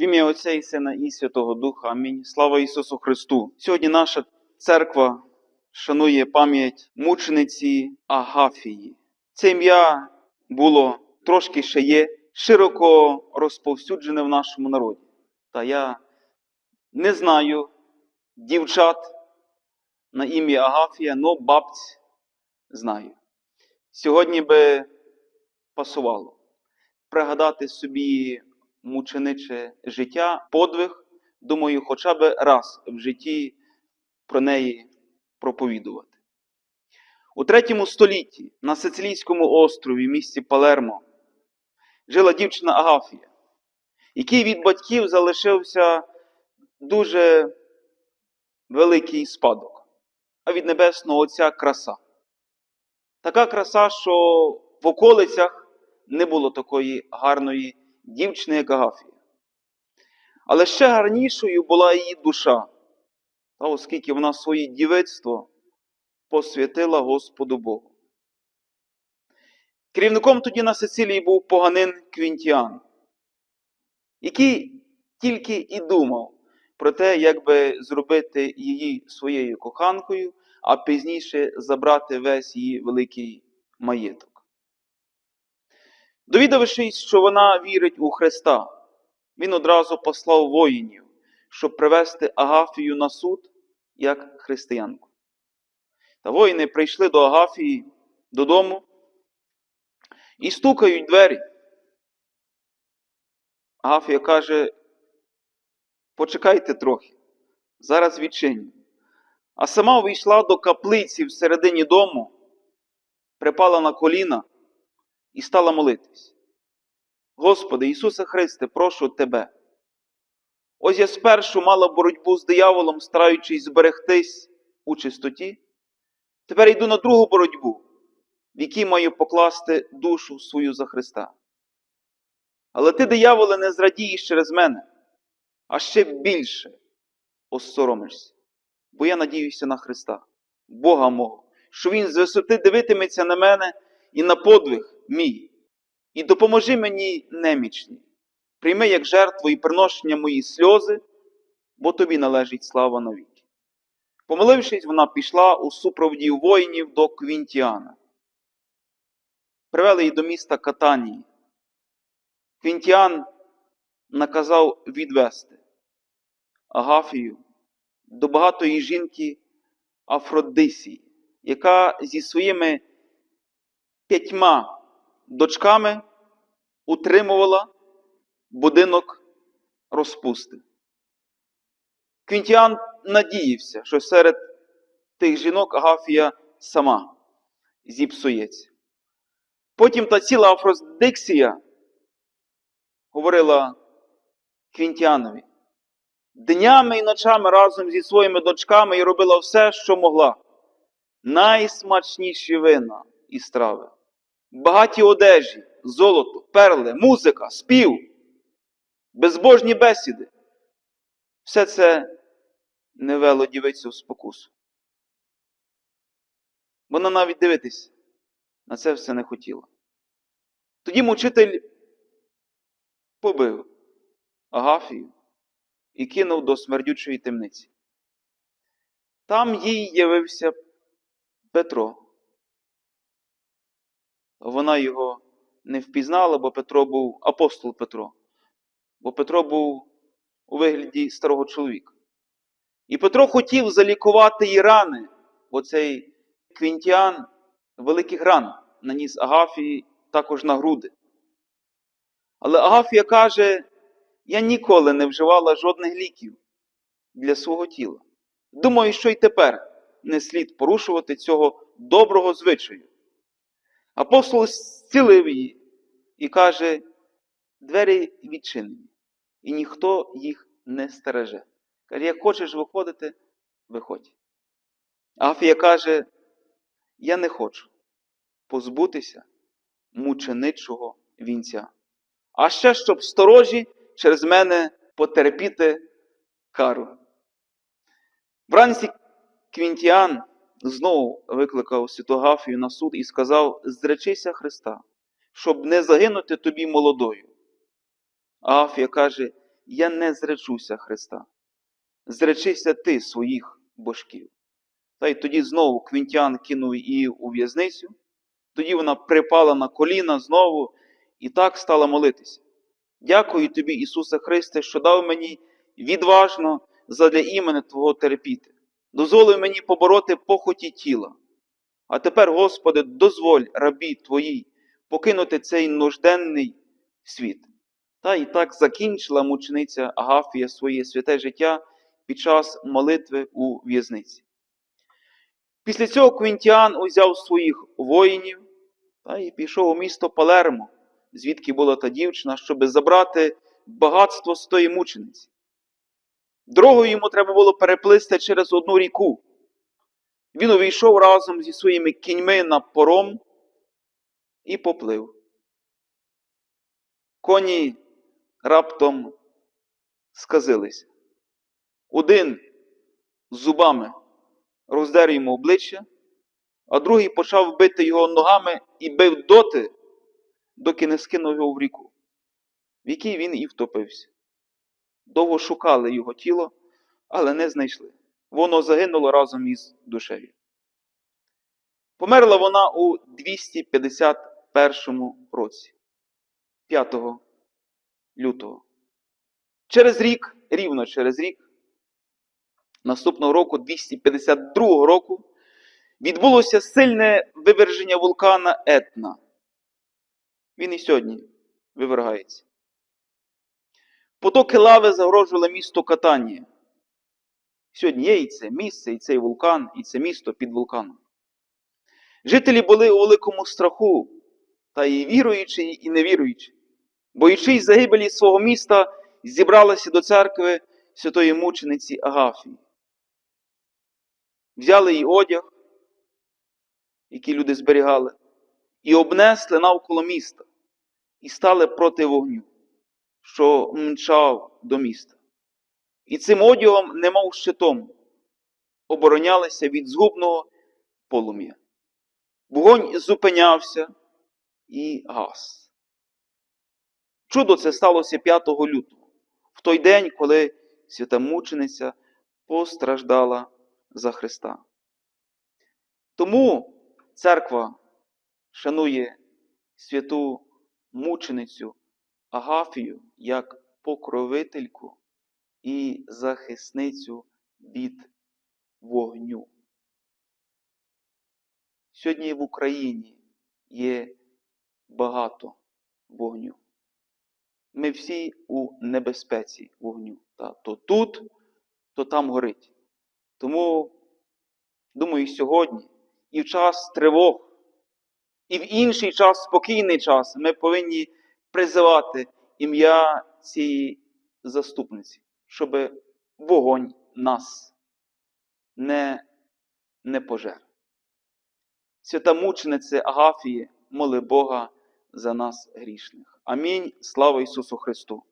В ім'я Отця і Сина і Святого Духа. Амінь. Слава Ісусу Христу. Сьогодні наша церква шанує пам'ять мучениці Агафії. Це ім'я було трошки ще є широко розповсюджене в нашому народі. Та я не знаю дівчат на ім'я Агафія, но бабць знаю. Сьогодні би пасувало пригадати собі мучениче життя, подвиг, думаю, хоча б раз в житті про неї проповідувати. У третьому столітті на Сицилійському острові, в місті Палермо, жила дівчина Агафія, який від батьків залишився дуже великий спадок, а від Небесного Отця краса. Така краса, що в околицях не було такої гарної дівчини, як Агафія. Але ще гарнішою була її душа, та оскільки вона своє дівицтво посвятила Господу Богу. Керівником тоді на Сицилії був поганин Квінтіан, який тільки і думав про те, як би зробити її своєю коханкою, а пізніше забрати весь її великий маєток. Довідавшись, що вона вірить у Христа, він одразу послав воїнів, щоб привести Агафію на суд як християнку. Та воїни прийшли до Агафії додому і стукають двері. Агафія каже: почекайте трохи, зараз відчиню. А сама вийшла до каплиці всередині дому, припала на коліна і стала молитись. Господи Ісусе Христе, прошу Тебе. Ось я спершу мала боротьбу з дияволом, стараючись зберегтись у чистоті. Тепер йду на другу боротьбу, в якій маю покласти душу свою за Христа. Але ти, дияволе, не зрадієш через мене, а ще більше осоромишся, бо я надіюся на Христа, Бога мого, що Він з висоти дивитиметься на мене і на подвиг мій, і допоможи мені немічні. Прийми як жертву і приношення мої сльози, бо тобі належить слава навіки. Помолившись, вона пішла у супроводі воїнів до Квінтіана. Привели її до міста Катанії. Квінтіан наказав відвести Агафію до багатої жінки Афродисії, яка зі своїми п'ятьма дочками утримувала будинок розпусти. Квінтіан надіявся, що серед тих жінок Агафія сама зіпсується. Потім та ціла Афродиксія говорила Квінтіанові днями і ночами разом зі своїми дочками і робила все, що могла. Найсмачніші вина і страви, багаті одежі, золото, перли, музика, спів, безбожні бесіди. Все це не вело дівицю в спокусу. Вона навіть дивитись на це все не хотіла. Тоді мучитель побив Агафію і кинув до смердючої темниці. Там їй явився Петро. Вона його не впізнала, бо Петро був апостол Петро, бо Петро був у вигляді старого чоловіка. І Петро хотів залікувати її рани, бо цей Квінтіан великих ран наніс Агафії також на груди. Але Агафія каже: я ніколи не вживала жодних ліків для свого тіла. Думаю, що й тепер не слід порушувати цього доброго звичаю. Апостол зцілив її і каже: двері відчинені, і ніхто їх не стереже. Каже, як хочеш виходити, виходь. Агафія каже: Я не хочу позбутися мученичого вінця. А ще щоб сторожі через мене потерпіти кару. Вранці Квінтіан знову викликав Святогафію на суд і сказав: Зречися Христа, щоб не загинути тобі молодою. Агафія каже: Я не зречуся Христа. Зречися ти своїх божків. Та й тоді знову Квінтян кинув її у в'язницю. Тоді вона припала на коліна знову і так стала молитися. Дякую тобі, Ісусе Христе, що дав мені відважно задля імени Твого терпіти. Дозволив мені побороти похоті тіла. А тепер, Господи, дозволь рабі Твоїй покинути цей нужденний світ. Та і так закінчила мучениця Агафія своє святе життя під час молитви у в'язниці. Після цього Квінтіан узяв своїх воїнів та й пішов у місто Палермо, звідки була та дівчина, щоби забрати багатство з тої мучениці. Дорогою йому треба було переплисти через одну ріку. Він увійшов разом зі своїми кіньми на пором і поплив. Коні раптом сказилися. Один з зубами роздер йому обличчя, а другий почав бити його ногами і бив доти, доки не скинув його в ріку, в якій він і втопився. Довго шукали його тіло, але не знайшли. Воно загинуло разом із душею. Померла вона у 251 році, 5 лютого. Через рік, рівно через рік, наступного року, 252 року, відбулося сильне виверження вулкана Етна. Він і сьогодні вивергається. Потоки лави загрожували місту Катанія. Сьогодні є і це місце, і цей вулкан, і це місто під вулканом. Жителі були у великому страху, та і віруючі, і невіруючі, боючись загибелі свого міста, зібралися до церкви святої мучениці Агафії. Взяли її одяг, який люди зберігали, і обнесли навколо міста, і стали проти вогню, що мчав до міста. І цим одягом, немов щитом, оборонялися від згубного полум'я. Вогонь зупинявся і гас. Чудо це сталося 5 лютого, в той день, коли свята мучениця постраждала за Христа. Тому церква шанує святу мученицю Агафію як покровительку і захисницю від вогню. Сьогодні в Україні є багато вогню. Ми всі у небезпеці вогню. Та то тут, то там горить. Тому, думаю, сьогодні і в час тривог, і в інший час, спокійний час, ми повинні призивати ім'я цієї заступниці, щоб вогонь нас не, не пожер. Свята мученице Агафії, моли Бога за нас грішних. Амінь. Слава Ісусу Христу!